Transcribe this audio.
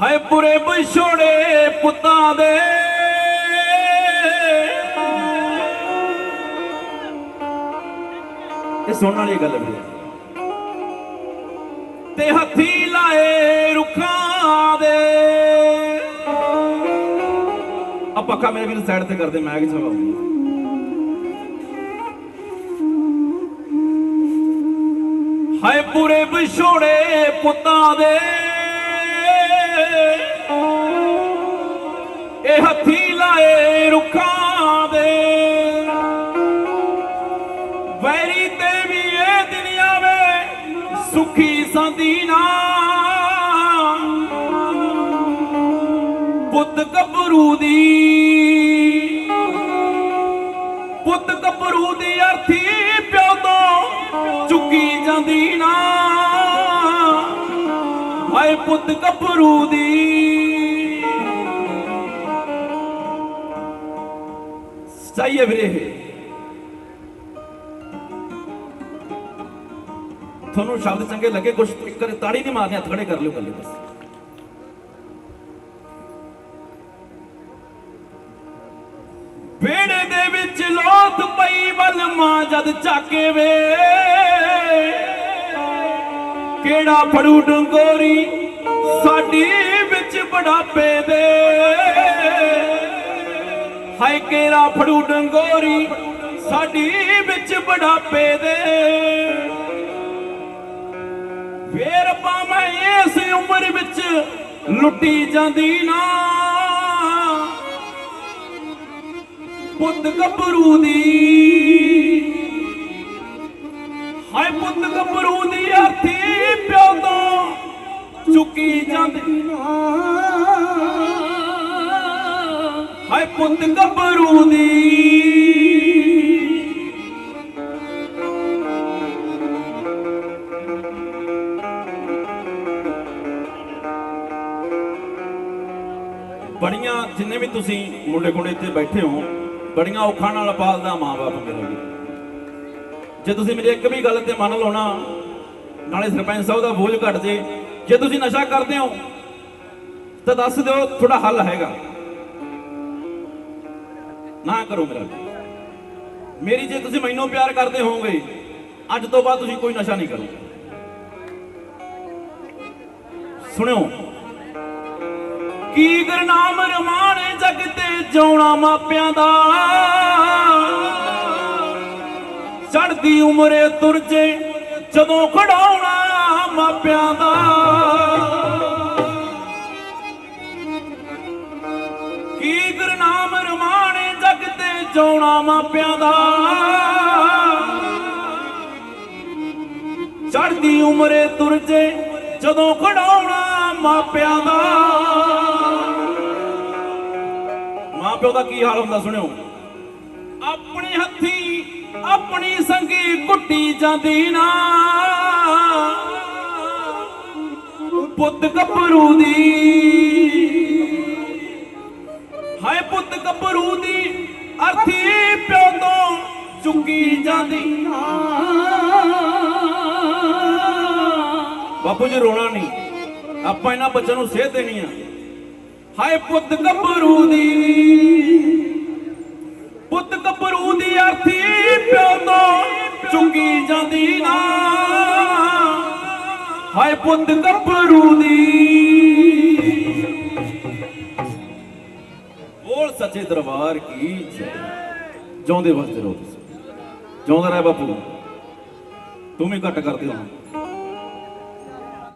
ਹਾਏ ਬੁਰੇ ਵਿਛੋੜੇ ਪੁੱਤਾਂ ਦੇ। ਇਹ ਸੁਣਨ ਵਾਲੀ ਗੱਲ ਵੀ ਤੇ ਹੱਥੀ ਲਾਏ ਰੁੱਖਾਂ ਦੇ। ਆ ਪੱਕਾ ਮੇਰੇ ਵੀਰ ਸਾਈਡ ਤੇ ਕਰਦੇ ਮੈਂ ਕਿ ਚਲਾਉਂਗਾ ਹਾਏ ਪੂਰੇ ਵਿਛੋੜੇ ਪੁੱਤਾਂ ਦੇ। ਵੈਰੀ ਤੇ ਵੀ ਇਹ ਦਿਨ ਆਵੇ, ਸੁਖੀ ਸੰਦੀ ਨਾ। ਪੁੱਤ ਗੱਭਰੂ ਦੀ, ਪੁੱਤ ਗੱਭਰੂ ਦੀ ਅਰਥੀ ਪਿਓ ਤੋਂ ਚੁੱਕੀ ਜਾਂਦੀ ਨਾ। ਹਾਏ ਪੁੱਤ ਗੱਭਰੂ ਦੀ। ਸਹੀ ਹੈ ਵੀਰੇ ਤੁਹਾਨੂੰ ਸ਼ਬਦ ਚੰਗੇ ਲੱਗੇ ਕੁਝ ਇੱਕ ਵਾਰੀ ਤਾੜੀ ਨਹੀਂ ਮਾਰਨੀ, ਹੱਥ ਖੜੇ ਕਰ ਲਿਓ ਕੱਲੇ ਬਸ ਵੇੜੇ ਦੇ ਵਿੱਚ ਲੋਥ ਪਈ ਵੱਲ ਮਾਂ ਜਦ ਝਾਕੇ ਵੇ। ਕਿਹੜਾ ਫੜੂ ਡੰਗੋਰੀ ਸਾਡੀ ਵਿੱਚ ਬੜਾਪੇ ਦੇ। ਹਾਏ, ਕਿਹੜਾ ਫੜੂ ਡੰਗੋਰੀ ਸਾਡੀ ਵਿੱਚ ਬੜਾਪੇ ਦੇ। ਫੇਰ ਮੈਂ ਇਸ ਉਮਰ ਵਿੱਚ ਲੁੱਟੀ ਜਾਂਦੀ ਨਾ। ਪੁੱਤ ਗੱਭਰੂ ਦੀ। ਹਾਏ ਪੁੱਤ ਗੱਭਰੂ ਦੀ ਅਰਥੀ ਪਿਓ ਤੋਂ ਚੁੱਕੀ ਜਾਂਦੀ ਨਾ। ਹਾਏ ਪੁੱਤ ਗੱਭਰੂ ਦੀ। ਬੜੀਆਂ ਜਿੰਨੇ ਵੀ ਤੁਸੀਂ ਮੁੰਡੇ ਕੁੰਡੇ ਇੱਥੇ ਬੈਠੇ ਹੋ, ਬੜੀਆਂ ਔਖਾਂ ਨਾਲ ਪਾਲਦਾ ਮਾਂ-ਬਾਪ ਮੇਰੇ ਵੀ ਜੇ ਤੁਸੀਂ ਮੇਰੀ ਇੱਕ ਵੀ ਗੱਲ ਤੇ ਮੰਨ ਲਓ ਨਾ, ਨਾਲੇ ਸਰਪੰਚ ਸਾਹਿਬ ਦਾ ਬੋਝ ਘਟ ਜੇ ਜੇ ਤੁਸੀਂ ਨਸ਼ਾ ਕਰਦੇ ਹੋ, ਤਾਂ ਦੱਸ ਦਿਓ ਤੁਹਾਡਾ ਹੱਲ ਹੈਗਾ। ਨਾ ਕਰੋ ਮੇਰਾ ਮੇਰੀ ਜੇ ਤੁਸੀਂ ਮੈਨੂੰ ਪਿਆਰ ਕਰਦੇ ਹੋਵੋਗੇ, ਅੱਜ ਤੋਂ ਬਾਅਦ ਤੁਸੀਂ ਕੋਈ ਨਸ਼ਾ ਨਹੀਂ ਕਰੋਗੇ। ਸੁਣਿਓ ਕੀ ਗੁਰਨਾਮ ਰਮਾਣੇ ਜਗ ਤੇ ਜਾਉਣਾ ਮਾਪਿਆਂ ਦਾ? ਚੜਦੀ ਉਮਰੇ ਤੁਰ ਜੇ ਜਦੋਂ ਖੜਾਉਣਾ ਮਾਪਿਆਂ ਦਾ। ਕੀ ਗੁਰਨਾਮ ਰਮਾਣੇ ਜਗ ਤੇ ਜਾਉਣਾ ਮਾਪਿਆਂ ਦਾ? ਚੜਦੀ ਉਮਰੇ ਤੁਰ ਜੇ ਜਦੋਂ ਖੜਾਉਣਾ ਮਾਪਿਆਂ ਦਾ। ਮਾਂ ਪਿਓ ਦਾ ਕੀ ਹਾਲ ਹੁੰਦਾ ਸੁਣਿਓ? ਆਪਣੇ ਹੱਥੀ ਆਪਣੀ ਸੰਗੀ ਕੁੱਟੀ ਜਾਂਦੀ ਨਾ। ਪੁੱਤ ਗੱਭਰੂ ਦੀ। ਹਾਏ ਪੁੱਤ ਗੱਭਰੂ ਦੀ ਅਰਥੀ ਪਿਓ ਤੋਂ ਚੁੱਕੀ ਜਾਂਦੀ। ਨਾ ਬਾਪੂ ਜੀ ਰੋਣਾ ਨਹੀਂ। ਆਪਾਂ ਇਹਨਾਂ ਬੱਚਿਆਂ ਨੂੰ ਸੇਧ ਦੇਣੀ ਆ। ਹਾਏ ਪੁੱਤ ਗੱਭਰੂ ਦੀ। ਪੁੱਤ ਗੱਭਰੂ ਦੀ ਅਰਥੀ ਪਿਓ ਤੋਂ ਚੁੰਗੀ ਜਾਂਦੀ ਨਾ। ਹਾਏ ਪੁੱਤ ਗੱਭਰੂ ਦੀ। ਬੋਲ ਸੱਚੇ ਦਰਬਾਰ ਕੀ ਜੈ। ਜਿਉਂਦੇ ਵਸਦੇ ਰਹੋ ਤੁਸੀਂ। ਜਿਉਂਦਾ ਰਹਿ ਬਾਪੂ। ਤੂੰ ਵੀ ਘੱਟ ਕਰਦੇ ਹੋ।